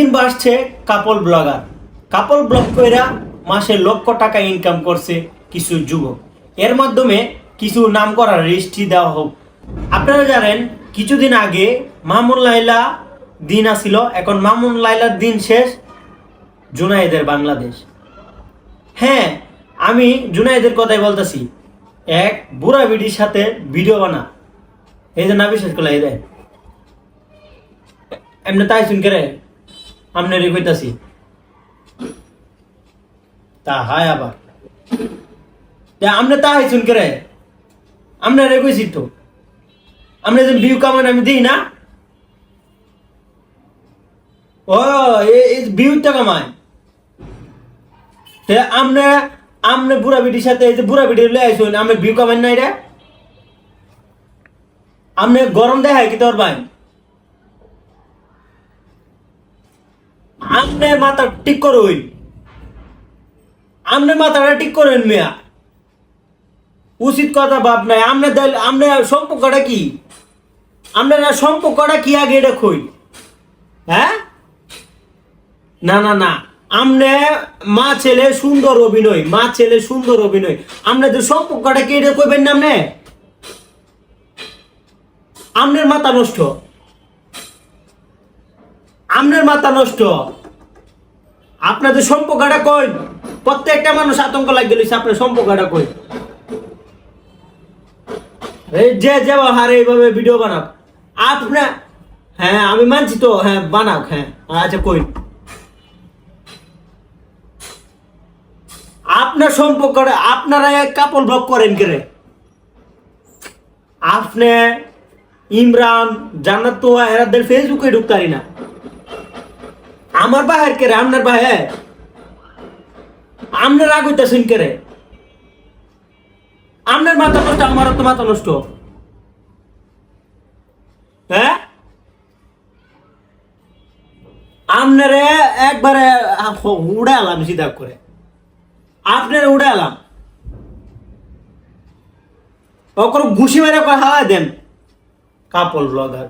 দিন বাড়ছে কাপল ব্লগার কাপল ব্লগ কইরা মাসে লক্ষ টাকা ইনকাম করছে কিছু যুবক। এর মাধ্যমে কিছু নাম করা রেজিস্ট্রি দেওয়া হোক। আপনারা জানেন, কিছুদিন আগে মামুন লাইলা দিন আসিল। এখন মামুন লাইলার দিন শেষ জুনাইদের বাংলাদেশ। হ্যাঁ আমি জুনাইদের কথাই বলতেছি। এক বুড়া বিডির সাথে ভিডিও বানা। এই যে না বিশ্বাস করলে এই দেয় এমনি তাই শুন করে আমনে কইতাছি তা হায় আবার। তা আমনে তাই শুন করে আমনে রে কইছি তো। আমনে যে ভিউ কামান আমি দিই না। ও ভিউটা কামায় তে আমনে আমনে বুড়া বিটির সাথে এই যে বুড়া বিটি লয়ে আইছুন আমনে ভিউ কামান নাই রে। আমনে গরম দেখায় কি তোর ভাই? আমনে মাথা ঠিক করুন। আমনে মাথাটা ঠিক করেন মিয়া। উচিত কথা ভাব নাই। আমনে দেল আমনে সম্পর্কটা কি? আমনে না সম্পর্কটা কি আগে এটা কই? হ্যাঁ? না না না। আমনে মা ছেলে সুন্দর অভিনয়। মা ছেলে সুন্দর অভিনয়। আপনাদের সম্পর্কটা কি এটা কইবেন না আমনে? আমনের মাথা নষ্ট। আমনের মাথা নষ্ট। আপনাদের সম্পর্ক সম্পর্কটা কই? প্রত্যেকটা মানুষ আতঙ্ক লাগিয়ে লইছে আপনার সম্পর্কটা কই? এই যে যে হারে এইভাবে ভিডিও বানাক। আপনার হ্যাঁ আমি মানছি তো হ্যাঁ বানাক হ্যাঁ। আচ্ছা কই? আপনার সম্পর্কটা আপনারা কাপড় ব্লক করেন কে রে আপনি ইমরান, জান্নাত তো এরাদের ফেসবুকে ঢুকতারি না। আমার বাহের কে রে আপনার বাহে? আপনার রাগ হইতেছেন কে রে আপনার মাথা নষ্ট, আমার তো মাথা নষ্ট। হ্যাঁ আপনারে একবারে উড়ে আলাম, সিধা করে। আপনার উড়ে ওকর ঘুষি মেরে করে হাওয়া দেন। কাপড় ব্লগার